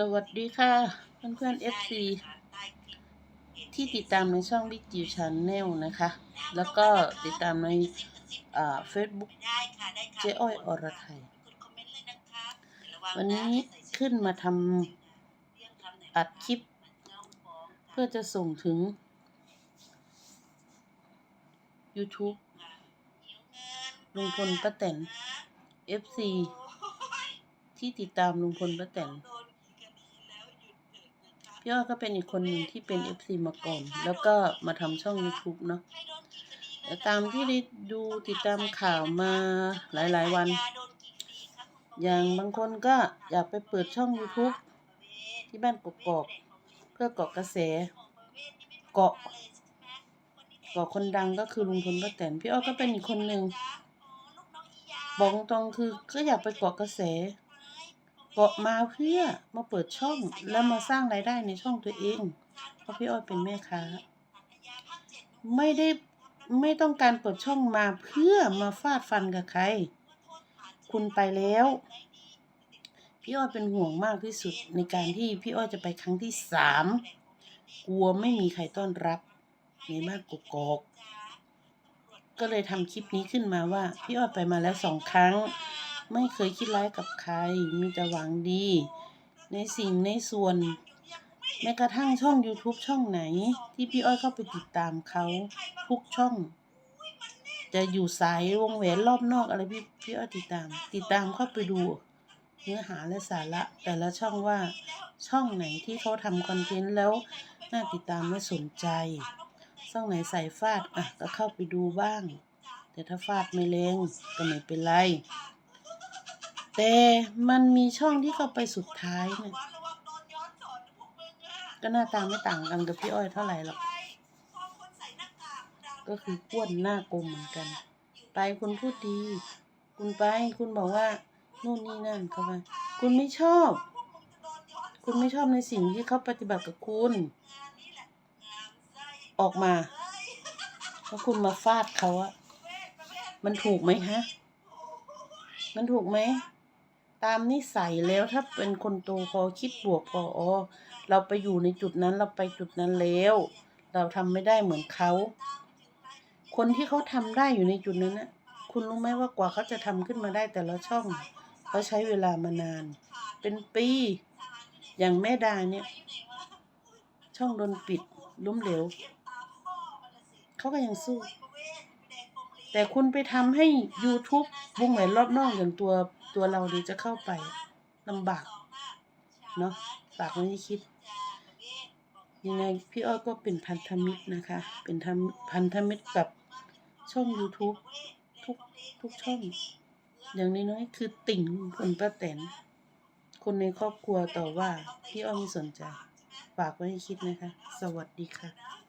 สวัสดีค่ะ เพื่อนเพื่อน FC ที่ติดตามในช่องวิจิวชาแนลนะคะ แล้วก็ติดตามในเฟซบุ๊กเจ๊อ้อยอรไทย วันนี้ขึ้นมาทำอัดคลิป เพื่อจะส่งถึง YouTube ลุงพลป้าแตน FC ที่ติดตามลุงพลป้าแตน พี่อ้อยก็เป็นอีกคนหนึ่งที่เป็น FC มาก่อน แล้วก็มาทำช่อง YouTube เนาะแต่ตามที่ได้ดูติดตามข่าวมาหลายๆวัน อย่างบางคนก็อยากไปเปิดช่อง YouTube ที่บ้านกกอกๆเพื่อเกาะกระแส เกาะเกาะคนดังก็คือลุงพลป้าแตนพี่อ้อยก็เป็นอีกคนหนึ่งบอกตรงๆคือก็อยากไปเกาะกระแส เกาะมาเพื่อมาเปิดช่องแล้วมาสร้างรายได้ในช่องตัวเอง เพราะพี่อ้อยเป็นแม่ค้า ไม่ได้ไม่ต้องการเปิดช่องมาเพื่อมาฟาดฟันกับใคร คุณไปแล้ว พี่อ้อยเป็นห่วงมากที่สุดในการที่พี่อ้อยจะไปครั้งที่สามกลัวไม่มีใครต้อนรับในบ้านกกอก ก็เลยทำคลิปนี้ขึ้นมาว่า พี่อ้อยไปมาแล้วสองครั้ง ไม่เคยคิดร้ายกับใคร มีแต่หวังดี ในสิ่งในส่วน แม้กระทั่งช่อง YouTube ช่องไหน ที่พี่อ้อยเข้าไปติดตามเขาทุกช่อง จะอยู่สายวงแหวนรอบนอกอะไรพี่พี่อ้อยติดตาม ติดตามเข้าไปดู เนื้อหาและสาระแต่ละช่องว่าช่องไหนที่เขาทำคอนเทนต์แล้วน่าติดตามและสนใจช่องไหนใส่ฟาดอะก็เข้าไปดูบ้าง แต่ถ้าฟาดไม่แรงก็ไม่เป็นไร แต่มันมีช่องที่เข้าไปสุดท้ายเนี่ยก็หน้าตาไม่ต่างกันกับพี่อ้อยเท่าไหร่หรอก ก็คืออ้วนหน้ากลมเหมือนกัน ไปคุณพูดดี คุณไปคุณบอกว่านู่นนี่นั่นเข้าไปคุณไม่ชอบ คุณไม่ชอบในสิ่งที่เขาปฏิบัติกับคุณ ออกมาแล้วคุณมาฟาดเขาอะมันถูกไหมฮะ มันถูกไหม ตามนิสัยแล้วถ้าเป็นคนโตพอคิดบวกพออ๋อเราไปอยู่ในจุดนั้นเราไปจุดนั้นแล้ว เราทำไม่ได้เหมือนเขา คนที่เขาทำได้อยู่ในจุดนั้นนะคุณรู้ไหมว่ากว่าเขาจะทำขึ้นมาได้แต่ละช่องเขาใช้เวลามานาน เป็นปี อย่างแม่ดาเนี่ย ช่องโดนปิดล้มเหลวเขาก็ยังสู้ แต่คุณไปทำให้ YouTube วงแหวนรอบนอกอย่างตัวตัวเราดีจะเข้าไปลำบาก เนาะฝากไว้ให้คิด ยังไงพี่อ้อยก็เป็นพันธมิตรนะคะ เป็นทพันธมิตรกับช่อง YouTube ทุกทุกช่อง อย่างน้อยๆคือติ่งคนป้าแตนคนในครอบครัวต่อว่า พี่อ้อยไม่สนใจ ฝากไว้ให้คิดนะคะ สวัสดีค่ะ